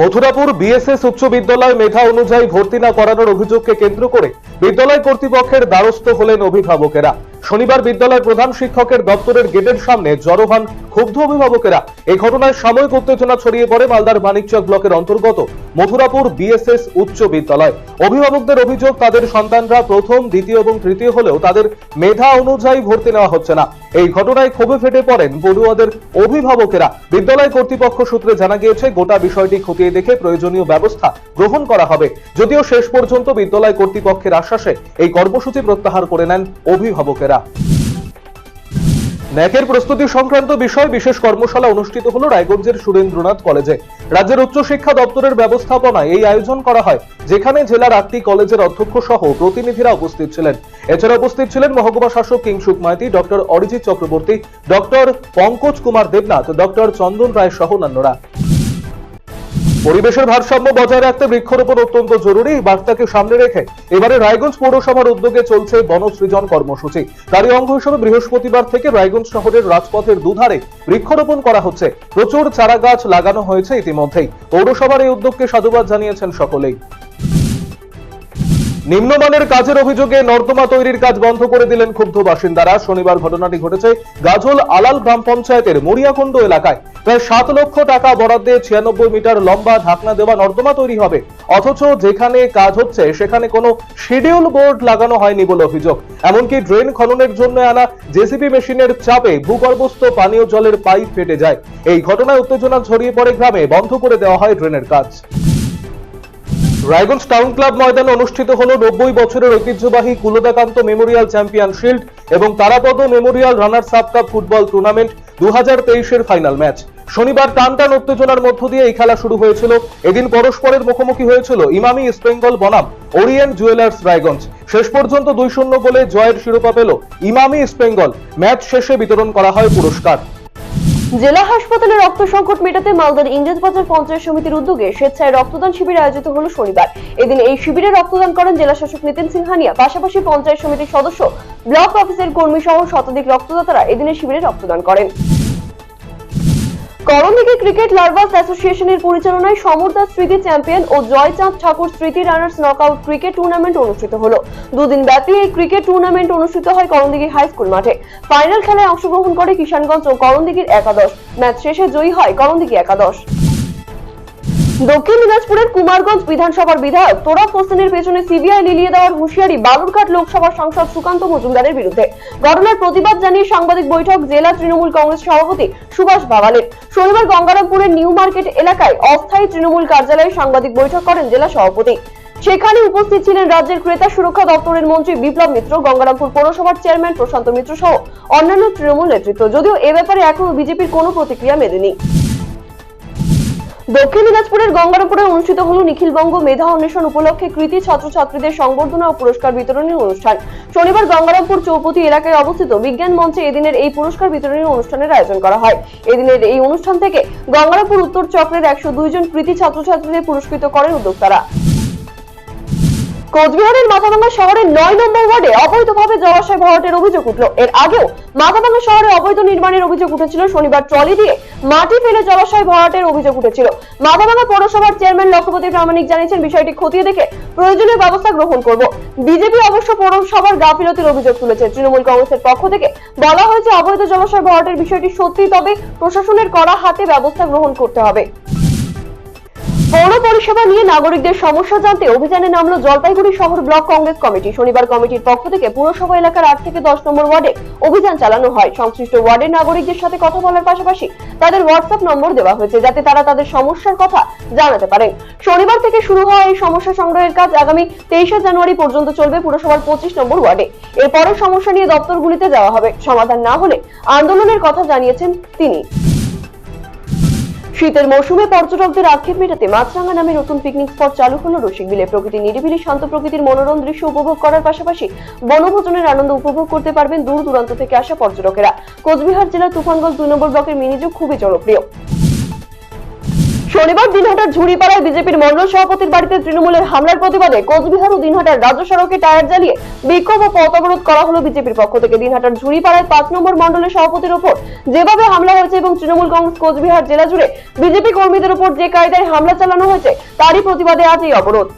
Mathurapur BSS উচ্চ বিদ্যালয় মেধা অনুযায়ী ভর্তি না করানোর অভিযোগকে কেন্দ্র করে বিদ্যালয় কর্তৃপক্ষের দ্বারস্থ হলেন অভিভাবকেরা। শনিবার বিদ্যালয়ের প্রধান শিক্ষকের দপ্তরের গেটের সামনে জড়ো হন ক্ষুব্ধ অভিভাবকেরা এই ঘটনায় সাময়িক উত্তেজনা ছড়িয়ে পড়ে মালদার মানিকচক ব্লকের অন্তর্গত মথুরাপুর বিএসএস উচ্চ বিদ্যালয়। অভিভাবকদের অভিযোগ, তাদের সন্তানরা প্রথম, দ্বিতীয় এবং তৃতীয় হলেও তাদের মেধা অনুযায়ী ভর্তি নেওয়া হচ্ছে না। এই ঘটনায় ক্ষোভে ফেটে পড়েন পড়ুয়াদের অভিভাবকেরা। বিদ্যালয় কর্তৃপক্ষ সূত্রে জানা গিয়েছে, গোটা বিষয়টি খতিয়ে দেখে প্রয়োজনীয় ব্যবস্থা গ্রহণ করা হবে। যদিও শেষ পর্যন্ত বিদ্যালয় কর্তৃপক্ষের আশ্বাসে এই কর্মসূচি প্রত্যাহার করে নেন অভিভাবকেরা। ন্যাকের প্রস্তুতি সংক্রান্ত বিষয় বিশেষ কর্মশালা অনুষ্ঠিত হলো রায়গঞ্জের সুরেন্দ্রনাথ কলেজে। রাজ্যের উচ্চশিক্ষা দপ্তরের ব্যবস্থাপনায় এই আয়োজন করা হয়, যেখানে জেলার আটটি কলেজের অধ্যক্ষ সহ প্রতিনিধিরা উপস্থিত ছিলেন। এছাড়া উপস্থিত ছিলেন মহকুমা শাসক Kingsuk Maity, doctor Arijit Chakraborty, doctor Pankaj Kumar Debnath, doctor Chandan Roy সহ অন্যান্যরা। পরিবেশের ভারসাম্য বজায় রাখতে বৃক্ষরোপণ অত্যন্ত জরুরি বার্তাকে সামনে রেখে এবারে রায়গঞ্জ পৌরসভার উদ্যোগে চলছে বনসৃজন কর্মসূচি। তারই অঙ্গ হিসেবে বৃহস্পতিবার থেকে রায়গঞ্জ শহরের রাজপথের দুধারে বৃক্ষরোপণ করা হচ্ছে। প্রচুর চারা গাছ লাগানো হয়েছে ইতিমধ্যেই। পৌরসভার এই উদ্যোগকে সাধুবাদ জানিয়েছেন সকলেই। নিম্নমানের কাজের অভিযোগে নর্দমা তৈরির কাজ বন্ধ করে দিলেন ক্ষুব্ধ বাসিন্দারা। শনিবার ঘটনাটি ঘটেছে গাজল আলাল গ্রাম পঞ্চায়েতের মরিয়াকুণ্ড এলাকায়। প্রায় সাত লক্ষ টাকা বরাদ্দে ছিয়ানব্বই মিটার লম্বা ঢাকনা দেওয়া নর্দমা তৈরি হবে। অথচ যেখানে কাজ হচ্ছে, সেখানে কোনো শিডিউল বোর্ড লাগানো হয়নি বলে অভিযোগ। এমনকি ড্রেন খননের জন্য আনা জেসিবি মেশিনের চাপে ভূগর্ভস্থ পানীয় জলের পাইপ ফেটে যায়। এই ঘটনায় উত্তেজনা ছড়িয়ে পড়ে গ্রামে। বন্ধ করে দেওয়া হয় ড্রেনের কাজ। রায়গঞ্জ টাউন ক্লাব ময়দানে অনুষ্ঠিত হল নব্বই বছরের ঐতিহ্যবাহী কুলদাকান্ত মেমোরিয়াল চ্যাম্পিয়ন শিল্ড এবং Tarapada memorial runners up cup football tournament দু হাজার ফাইনাল ম্যাচ। শনিবার টান টান উত্তেজনার মধ্য দিয়ে এই খেলা শুরু হয়েছিল। এদিন পরস্পরের মুখোমুখি হয়েছিল ইমামি ইস্ট বেঙ্গল বনাম, ওরিয়েন্ট জুয়েলার্স রায়গঞ্জ। শেষ পর্যন্ত দুই শূন্য গোলে জয়ের শিরোপা পেল ইমামি ইস্ট বেঙ্গল। ম্যাচ শেষে বিতরণ করা হয় পুরস্কার। জেলা হাসপাতালে রক্ত সংকট মেটাতে মালদার ইংরেজ বাজার পঞ্চায়েত সমিতির উদ্যোগে স্বেচ্ছায় রক্তদান শিবির আয়োজিত হলো শনিবার। এদিন এই শিবিরে রক্তদান করেন জেলা শাসক নিতিন সিংহানিয়া পাশাপাশি পঞ্চায়েত সমিতির সদস্য ব্লক অফিসের কর্মী সহ শতাধিক রক্তদাতারা এদিনের শিবিরে রক্তদান করেন। করণদিঘি ক্রিকেট লার্ভাস অ্যাসোসিয়েশনের পরিচালনায় সমরদাস স্মৃতি চ্যাম্পিয়ন ও জয়চাঁদ ঠাকুর স্মৃতি রানার্স নকআউট ক্রিকেট টুর্নামেন্ট অনুষ্ঠিত হল। দুদিন ব্যাপী এই ক্রিকেট টুর্নামেন্ট অনুষ্ঠিত হয় করণদিঘি হাই স্কুল মাঠে। ফাইনাল খেলায় অংশগ্রহণ করে কিষানগঞ্জ ও করণদিঘির একাদশ। ম্যাচ শেষে জয়ী হয় করণদিঘি একাদশ। দক্ষিণ দিনাজপুরের কুমারগঞ্জ বিধানসভার বিধায়ক তোরাফ হোসেনের পেছনে সিবিআই লিলিয়ে দেওয়ার হুঁশিয়ারি বালুরঘাট লোকসভার সাংসদ সুকান্ত মজুমদারের বিরুদ্ধে। ঘটনার প্রতিবাদ জানিয়ে সাংবাদিক বৈঠক জেলা তৃণমূল কংগ্রেস সভাপতি সুভাষ বাবালের। শনিবার গঙ্গারামপুরের নিউ মার্কেট এলাকায় অস্থায়ী তৃণমূল কার্যালয়ে সাংবাদিক বৈঠক করেন জেলা সভাপতি। সেখানে উপস্থিত ছিলেন রাজ্যের ক্রেতা সুরক্ষা দপ্তরের মন্ত্রী বিপ্লব মিত্র, গঙ্গারামপুর পৌরসভার চেয়ারম্যান প্রশান্ত মিত্র সহ অন্যান্য তৃণমূল নেতৃত্ব। যদিও এ ব্যাপারে এখনও বিজেপির কোনো প্রতিক্রিয়া মেলেনি। দক্ষিণ দিনাজপুরের গঙ্গারামপুরে অনুষ্ঠিত হল নিখিলবঙ্গ মেধা অন্বেষণ উপলক্ষে কৃতি ছাত্রছাত্রীদের সংবর্ধনা ও পুরস্কার বিতরণের অনুষ্ঠান। শনিবার গঙ্গারামপুর চৌপতি এলাকায় অবস্থিত বিজ্ঞান মঞ্চে এদিনের এই পুরস্কার বিতরণের অনুষ্ঠানের আয়োজন করা হয়। এদিনের এই অনুষ্ঠান থেকে গঙ্গারামপুর উত্তর চক্রের একশো জন কৃতি ছাত্রছাত্রীদের পুরস্কৃত করেন উদ্যোক্তারা। কোচবিহারের মাথাভাঙ্গা শহরের নয় নম্বর ওয়ার্ডে অবৈধভাবে জলাশয় ভরাটের অভিযোগ উঠল। এর আগেও মাথাভাঙ্গা শহরে অবৈধ নির্মাণের অভিযোগ উঠেছিল। শনিবার ট্রলি দিয়ে মাটি ফেলে জলাশয় ভরাটের অভিযোগ উঠেছিল। মাথাভাঙ্গা পৌরসভার চেয়ারম্যান লক্ষ্যপতি প্রামাণিক জানিয়েছেন, বিষয়টি খতিয়ে দেখে প্রয়োজনীয় ব্যবস্থা গ্রহণ করব। বিজেপি অবশ্য পৌরসভার গাফিলতির অভিযোগ তুলেছে। তৃণমূল কংগ্রেসের পক্ষ থেকে বলা হয়েছে, অবৈধ জলাশয় ভরাটের বিষয়টি সত্যি, তবে প্রশাসনের কড়া হাতে ব্যবস্থা গ্রহণ করতে হবে। পৌর পরিষেবা নিয়ে নাগরিকদের সমস্যা জানতে অভিযানে নামলো জলপাইগুড়ি শহর ব্লক কংগ্রেস কমিটি। শনিবার কমিটির পক্ষ থেকে পুরসভা এলাকার আট থেকে দশ নম্বর ওয়ার্ডে অভিযান চালানো হয়। সংশ্লিষ্ট ওয়ার্ডের নাগরিকদের সাথে কথা বলার পাশাপাশি তাদের হোয়াটসঅ্যাপ নম্বর দেওয়া হয়েছে যাতে তারা তাদের সমস্যার কথা জানাতে পারেন শনিবার থেকে শুরু হওয়া এই সমস্যা সংগ্রহের কাজ আগামী তেইশে জানুয়ারি পর্যন্ত চলবে পুরসভার পঁচিশ নম্বর ওয়ার্ডে। এরপরে সমস্যা নিয়ে দপ্তরগুলিতে যাওয়া হবে। সমাধান না হলে আন্দোলনের কথা জানিয়েছেন তিনি। শীতের মৌসুমে পর্যটকদের আক্ষেপ মেটাতে মাছরাঙ্গা নামে নতুন পিকনিক স্পট চালু হলো রসিকবিলে প্রকৃতি নিরিবিলি, শান্ত প্রকৃতির মনোরম দৃশ্য উপভোগ করার পাশাপাশি বনভোজনের আনন্দ উপভোগ করতে পারবেন দূর দূরান্ত থেকে আসা পর্যটকেরা। কোচবিহার জেলার তুফানগঞ্জ দুই নম্বর ব্লকের মিনিজু খুবই জনপ্রিয়। শনিবার দিনহাটার ঝুড়িপাড়ায় বিজেপির মন্ডল সভাপতির বাড়িতে তৃণমূলের হামলার প্রতিবাদে কোচবিহার ও দিনহাটার রাজ্য সড়কে টায়ার জ্বালিয়ে বিক্ষোভ ও পথ অবরোধ করা হলো বিজেপির পক্ষ থেকে। দিনহাটার ঝুড়িপাড়ায় পাঁচ নম্বর মন্ডলের সভাপতির ওপর যেভাবে হামলা হয়েছে এবং তৃণমূল কংগ্রেস কোচবিহার জেলা জুড়ে বিজেপি কর্মীদের উপর যে কায়দায় হামলা চালানো হয়েছে, তারই প্রতিবাদে আজ এই অবরোধ।